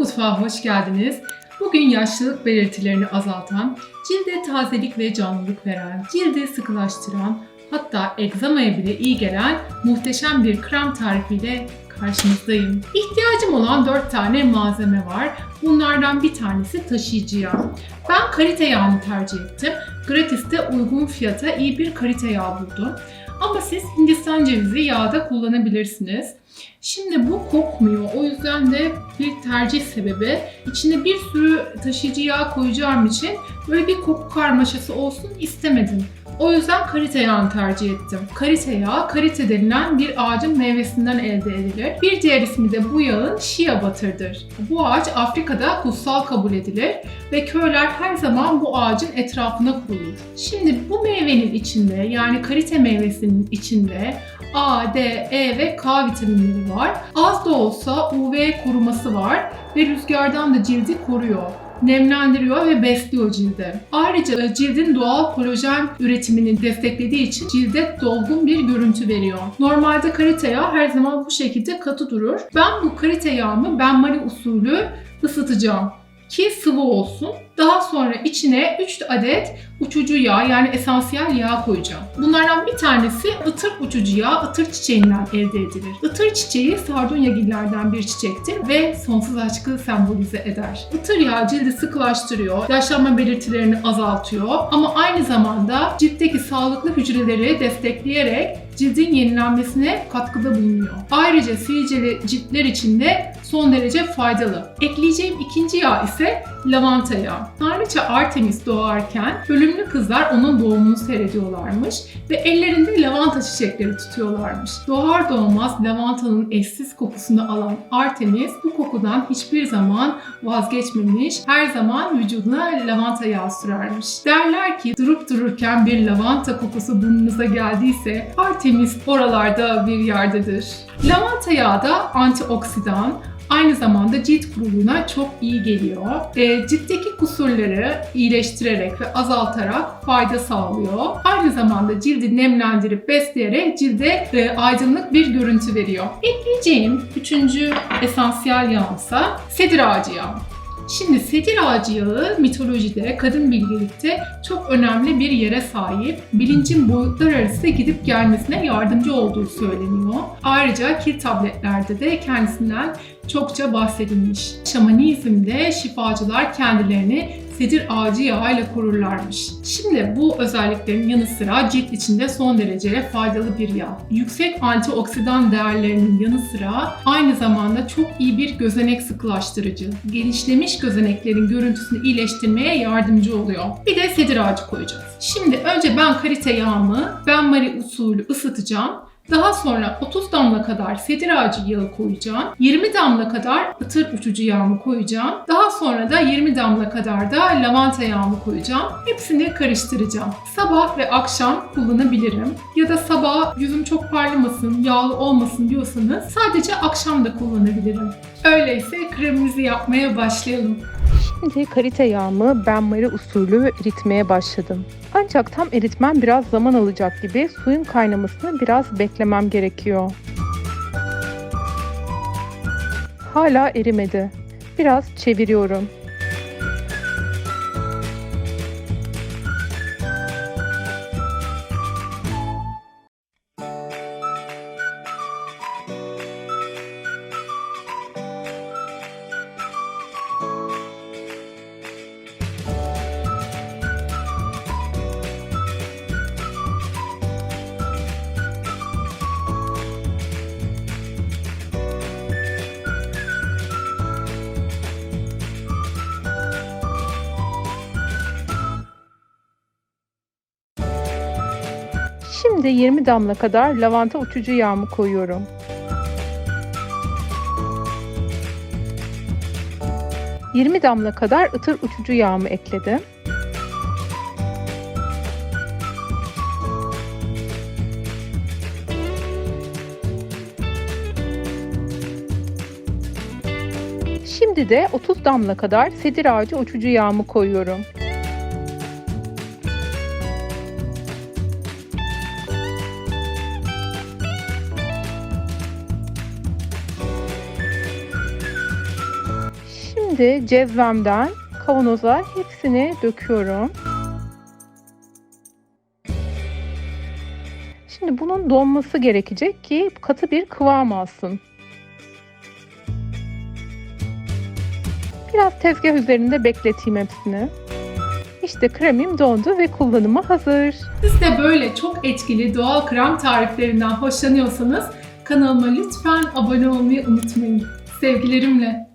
Mutfağa hoş geldiniz. Bugün yaşlılık belirtilerini azaltan, cilde tazelik ve canlılık veren, cildi sıkılaştıran, hatta egzamaya bile iyi gelen muhteşem bir krem tarifiyle karşınızdayım. İhtiyacım olan 4 tane malzeme var. Bunlardan bir tanesi taşıyıcı yağ. Ben kalite yağını tercih ettim. Gratis'te uygun fiyata iyi bir kalite yağ buldum. Ama siz Hindistan cevizi yağı da kullanabilirsiniz. Şimdi bu kokmuyor. O yüzden de bir tercih sebebi. İçine bir sürü taşıyıcı yağ koyacağım için böyle bir koku karmaşası olsun istemedim. O yüzden karite yağını tercih ettim. Karite yağı, karite denilen bir ağacın meyvesinden elde edilir. Bir diğer ismi de bu yağın Shea Butter'dır. Bu ağaç Afrika'da kutsal kabul edilir ve köyler her zaman bu ağacın etrafına kurulur. Şimdi bu meyvenin içinde yani karite meyvesinin içinde A, D, E ve K vitaminleri var. Az da olsa UV koruması var ve rüzgardan da cildi koruyor nemlendiriyor ve besliyor cildi. Ayrıca e, cildin doğal kolajen üretimini desteklediği için cilde dolgun bir görüntü veriyor. Normalde karite yağı her zaman bu şekilde katı durur. Ben bu karite yağımı benmari usulü ısıtacağım ki sıvı olsun. Daha sonra içine 3 adet uçucu yağ yani esansiyel yağ koyacağım. Bunlardan bir tanesi ıtır uçucu yağ, ıtır çiçeğinden elde edilir. Itır çiçeği sardunyagillerden bir çiçektir ve sonsuz aşkı sembolize eder. Itır yağı cildi sıkılaştırıyor, yaşlanma belirtilerini azaltıyor ama aynı zamanda ciltteki sağlıklı hücreleri destekleyerek cildin yenilenmesine katkıda bulunuyor. Ayrıca sivilceli ciltler için de son derece faydalı. Ekleyeceğim ikinci yağ ise lavanta yağı. Tanrıça Artemis doğarken ölümlü kızlar onun doğumunu seyrediyorlarmış ve ellerinde lavanta çiçekleri tutuyorlarmış. Doğar doğmaz lavantanın eşsiz kokusunu alan Artemis bu kokudan hiçbir zaman vazgeçmemiş, her zaman vücuduna lavanta yağı sürermiş. Derler ki durup dururken bir lavanta kokusu burnunuza geldiyse Artemis oralarda bir yerdedir. Lavanta yağı da antioksidan, aynı zamanda cilt kuruluğuna çok iyi geliyor. E, ciltteki kusurları iyileştirerek ve azaltarak fayda sağlıyor. Aynı zamanda cildi nemlendirip besleyerek cilde e, aydınlık bir görüntü veriyor. Ekleyeceğim üçüncü esansiyel yağımsa sedir ağacı yağı. Şimdi sedir ağacı yağı mitolojide, kadın bilgelikte çok önemli bir yere sahip. Bilincin boyutlar arası gidip gelmesine yardımcı olduğu söyleniyor. Ayrıca kil tabletlerde de kendisinden çokça bahsedilmiş. Şamanizmde şifacılar kendilerini sedir ağacı yağıyla korurlarmış. Şimdi bu özelliklerin yanı sıra cilt içinde son derece faydalı bir yağ. Yüksek antioksidan değerlerinin yanı sıra aynı zamanda çok iyi bir gözenek sıkılaştırıcı. Genişlemiş gözeneklerin görüntüsünü iyileştirmeye yardımcı oluyor. Bir de sedir ağacı koyacağız. Şimdi önce ben karite yağımı benmari usulü ısıtacağım. Daha sonra 30 damla kadar sedir ağacı yağı koyacağım. 20 damla kadar ıtır uçucu yağımı koyacağım. Daha sonra da 20 damla kadar da lavanta yağımı koyacağım. Hepsini karıştıracağım. Sabah ve akşam kullanabilirim. Ya da sabah yüzüm çok parlamasın, yağlı olmasın diyorsanız sadece akşam da kullanabilirim. Öyleyse kremimizi yapmaya başlayalım. Şimdi karite yağımı benmari usulü eritmeye başladım. Ancak tam eritmem biraz zaman alacak gibi suyun kaynamasını biraz beklemem gerekiyor. Hala erimedi. Biraz çeviriyorum. Şimdi 20 damla kadar lavanta uçucu yağımı koyuyorum. ...20 damla kadar ıtır uçucu yağımı ekledim. Şimdi de 30 damla kadar sedir ağacı uçucu yağımı koyuyorum. Şimdi cezvemden kavanoza hepsini döküyorum. Şimdi bunun donması gerekecek ki katı bir kıvam alsın. Biraz tezgah üzerinde bekleteyim hepsini. İşte kremim dondu ve kullanıma hazır. Siz de böyle çok etkili doğal krem tariflerinden hoşlanıyorsanız kanalıma lütfen abone olmayı unutmayın. Sevgilerimle.